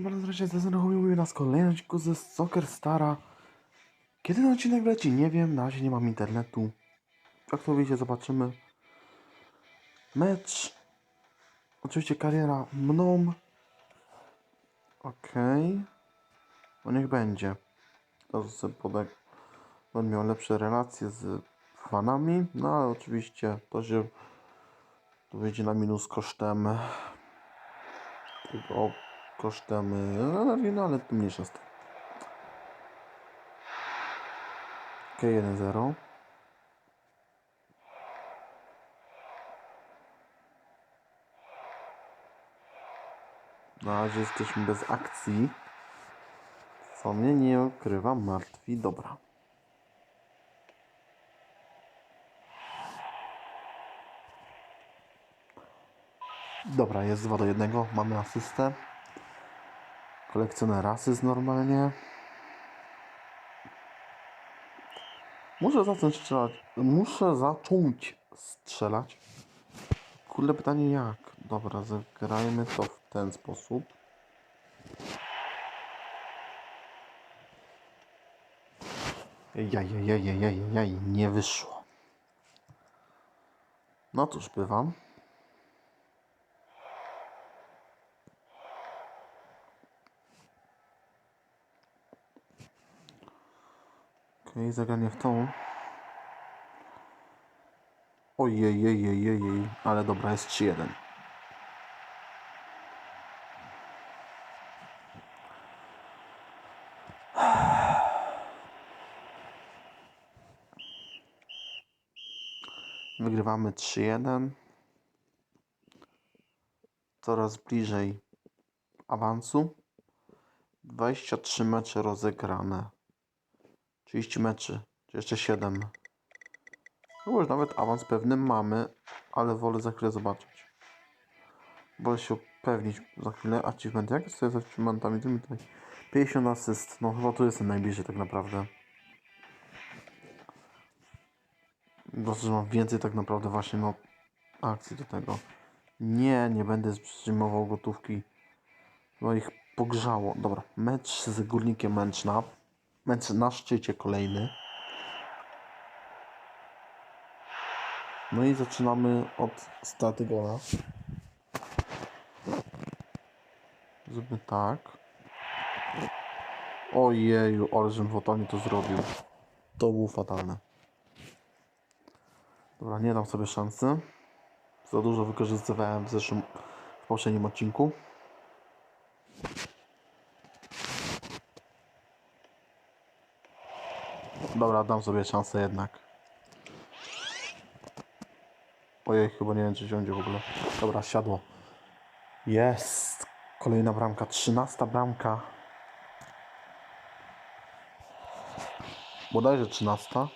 witam bardzo serdecznie, zdenerwuję nas kolejny odcinku ze Soccer Stara. Kiedy ten odcinek leci? Nie wiem, na razie nie mam internetu. Jak to wyjdzie, zobaczymy. Mecz. Oczywiście kariera mną. Okej. No niech będzie. To sobie podaj. Będę miał lepsze relacje z fanami. No ale oczywiście to się to wyjdzie na minus kosztem tego kosztem energii, no ale to mniejsza z tym. Ok, 1-0. Na razie jesteśmy bez akcji. Co mnie nie ukrywa, martwi. Dobra. Dobra, jest 2 do 1. Mamy asystę. Kolekcjoner asyst normalnie. Muszę zacząć strzelać. Muszę zacząć strzelać. Kurde pytanie jak? Dobra, zagrajmy to w ten sposób. Jajajajajajaj, nie wyszło. No cóż, bywam. Okej, zagranie w tą. Ojej, jej, jej, jej, jej. ale dobra, jest 3-1. Wygrywamy 3-1. Coraz bliżej awansu. 23 mecze rozegrane. 30 meczy, czy jeszcze 7. No już nawet awans pewny mamy, ale wolę za chwilę zobaczyć. Wolę się upewnić za chwilę. Achievement, jak jest z achievementami? Tymi tutaj 50 asyst, no chyba tu jestem najbliżej tak naprawdę. Proszę, że mam więcej tak naprawdę właśnie no akcji do tego. Nie, nie będę przyjmował gotówki. No ich pogrzało. Dobra, mecz z Górnikiem Męczna. Mecz na szczycie kolejny. No i zaczynamy od straty gola. Zróbmy tak. Ojeju, ale fatalnie to zrobił. To było fatalne. Dobra, nie dam sobie szansy. Za dużo wykorzystywałem w zeszłym, w poprzednim odcinku. Dobra, dam sobie szansę jednak. Ojej, chyba nie wiem, czy wziąć w ogóle. Dobra, siadło. Jest! Kolejna bramka, trzynasta bramka. Bodajże trzynasta.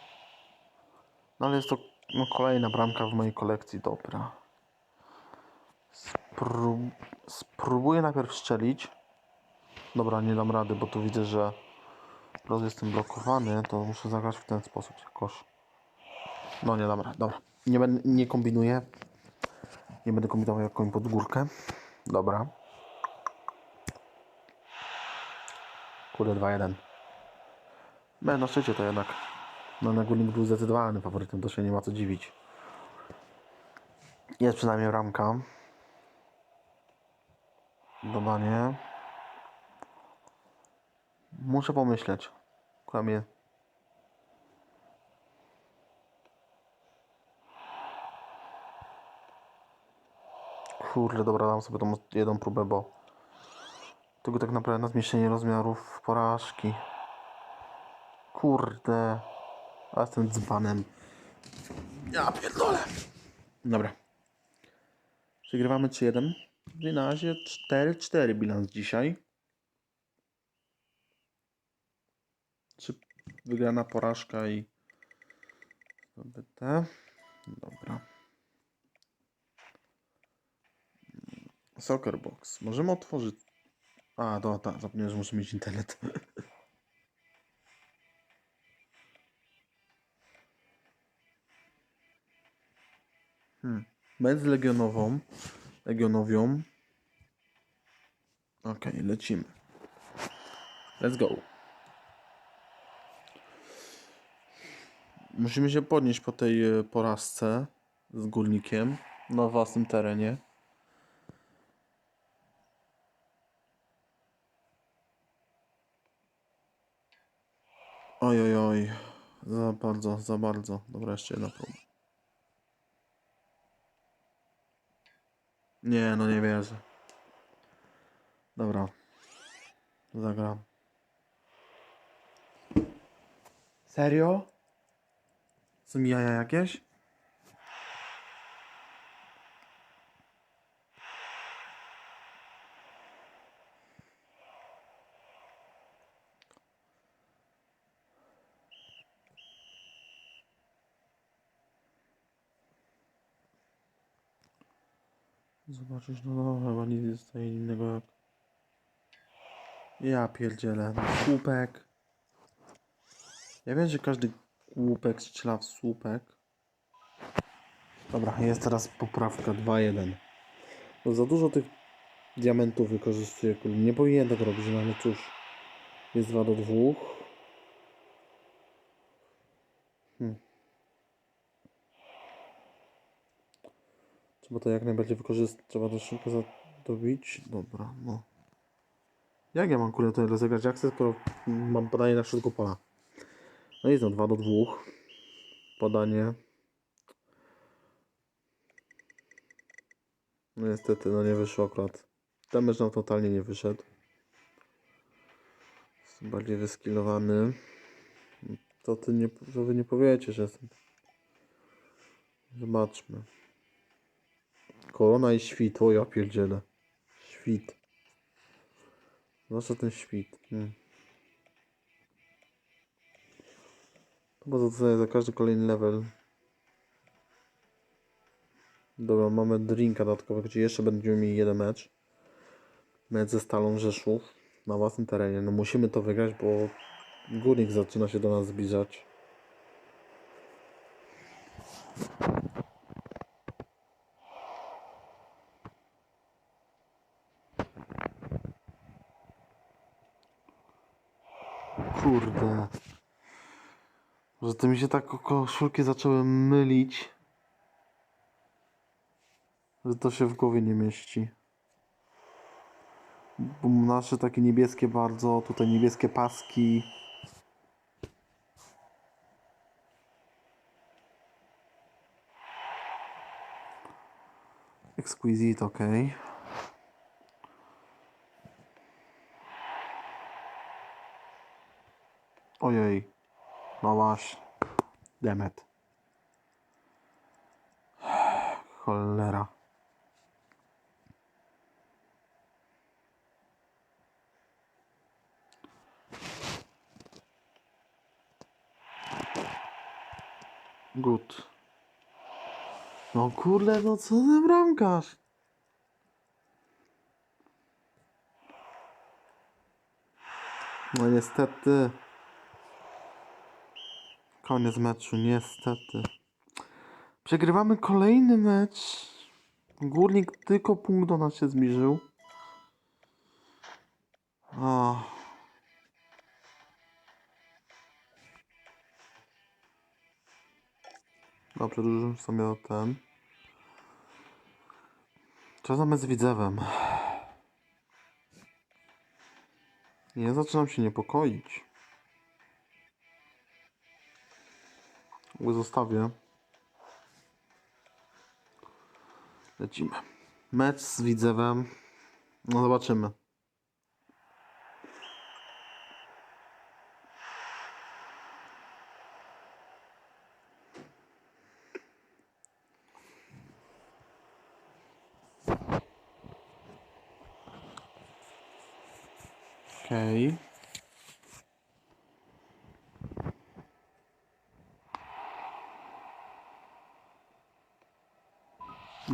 No ale jest to no, kolejna bramka w mojej kolekcji, dobra. Spró spróbuję najpierw strzelić. Dobra, nie dam rady, bo tu widzę, że Roz jestem blokowany, to muszę zagrać w ten sposób jakoś. No nie rady, dobra. Nie, będę, nie kombinuję. Nie będę kombinował jak koń pod górkę. Dobra. Kurde, 2-1. No, na szczycie to jednak. No, na górnik był zdecydowanym faworytem, to się nie ma co dziwić. Jest przynajmniej ramka. Dodanie. Muszę pomyśleć. Kłamie. Kurde, dobra, dam sobie tą jedną próbę, bo tylko tak naprawdę na zmniejszenie rozmiarów porażki. Kurde. A jestem dzbanem. Ja pierdolę. Dobra. Przegrywamy 3-1. W na razie 4-4 bilans dzisiaj. Czy wygrana porażka i zdobyte. Dobra. Soccer Box. Możemy otworzyć. A, to tak, zapomniałem, że muszę mieć internet. hmm. Mecz z Legionową. Legionowią. Okej, lecimy. Let's go. Musimy się podnieść po tej e, porażce z górnikiem na własnym terenie. Oj, oj, oj. Za bardzo, za bardzo. Dobra, jeszcze jedna próba. Nie, no nie wierzę. Dobra. Zagram. Serio? Są jaja jakieś? Zobaczysz, no, no chyba nic nie zostaje innego jak... Ja pierdzielę, no, słupek. Ja wiem, że każdy głupek strzela w słupek. Dobra, jest teraz poprawka 2-1. No za dużo tych diamentów wykorzystuję, kurde, nie powinien tego robić, no ale cóż. Jest 2 do 2. Hmm. Trzeba to jak najbardziej wykorzystać, trzeba to szybko zadobić. Dobra, no. Jak ja mam kurde tutaj rozegrać akcję, skoro mam podanie na środku pola? No jest no 2 do 2. Podanie. No niestety, no nie wyszło akurat. Ten mecz nam totalnie nie wyszedł. Jestem bardziej wyskillowany. To ty nie, to wy nie powiecie, że jestem. Zobaczmy. Korona i świt, o ja pierdzielę. Świt. Zwłaszcza ten świt. Hmm. Chyba dostaję za każdy kolejny level. Dobra, mamy drinka dodatkowego, gdzie jeszcze będziemy mieli jeden mecz. Mecz ze Stalą Rzeszów na własnym terenie. No musimy to wygrać, bo górnik zaczyna się do nas zbliżać. Kurde. Że to mi się tak koszulki zaczęły mylić. Że to się w głowie nie mieści. Bo nasze takie niebieskie bardzo, tutaj niebieskie paski. Exquisite, ok. Ojej. No właśnie. Demet. Cholera. Good. No kurde, no co za bramkarz? No niestety. Koniec meczu, niestety. Przegrywamy kolejny mecz. Górnik tylko punkt do nas się zbliżył. O. Dobrze, dużo sobie ten. Co mecz z Widzewem? Nie zaczynam się niepokoić. Zostawię. Lecimy. Mecz z Widzewem. No zobaczymy. Okej.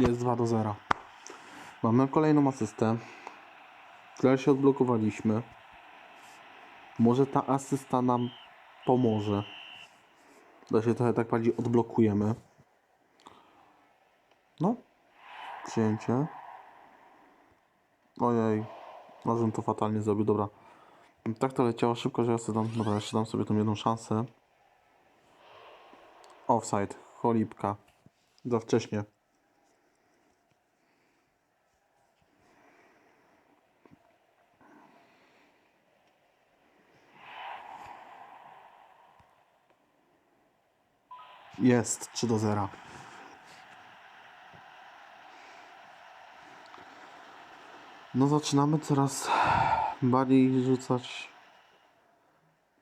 Jest 2 do 0. Mamy kolejną asystę. Tyle się odblokowaliśmy. Może ta asysta nam pomoże. To się trochę tak bardziej odblokujemy. No. Przyjęcie. Ojej. Razem to fatalnie zrobił, dobra. Tak to leciało szybko, że ja sobie dam, dobra, jeszcze dam sobie tą jedną szansę. Offside, cholipka. Za wcześnie. Jest 3 do 0. No zaczynamy coraz bardziej rzucać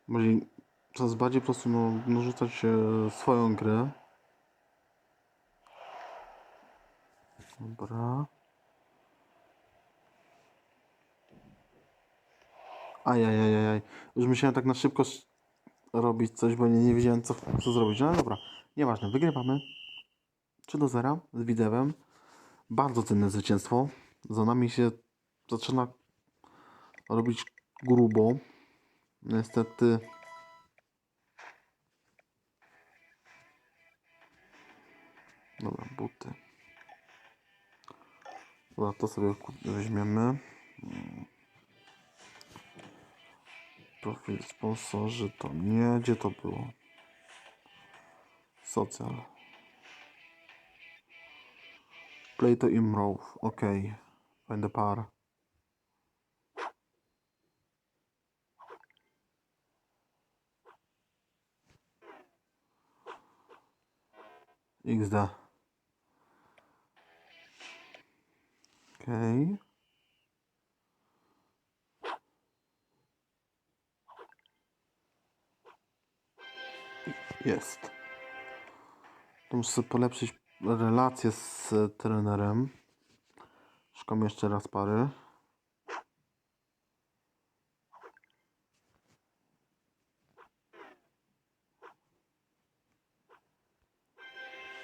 bardziej, coraz bardziej po prostu no, no rzucać e, swoją grę. Dobra. Ajajajajaj. Już musiałem tak na szybko sz- robić coś, bo nie, nie wiedziałem co, co zrobić. No dobra, nieważne. Wygrywamy 3 do 0 z Widzewem. Bardzo cenne zwycięstwo. Za nami się zaczyna robić grubo. Niestety. Dobra, buty. Dobra, to sobie weźmiemy. Profil sponsorzy to nie. Gdzie to było? Social. Play to improve. Ok. The par. XD. Okej. Jest. Muszę sobie polepszyć relacje z trenerem. Szukam jeszcze raz pary.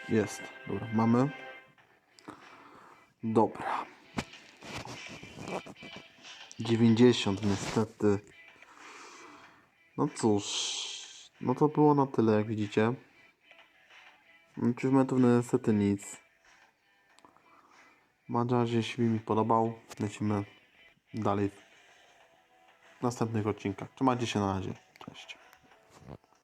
Jest. Dobra, mamy. Dobra. 90 niestety. No cóż. No to było na tyle, jak widzicie. Achievementów no niestety nic. Mam nadzieję, że mi podobał. Lecimy dalej w następnych odcinkach. Trzymajcie się na razie. Cześć.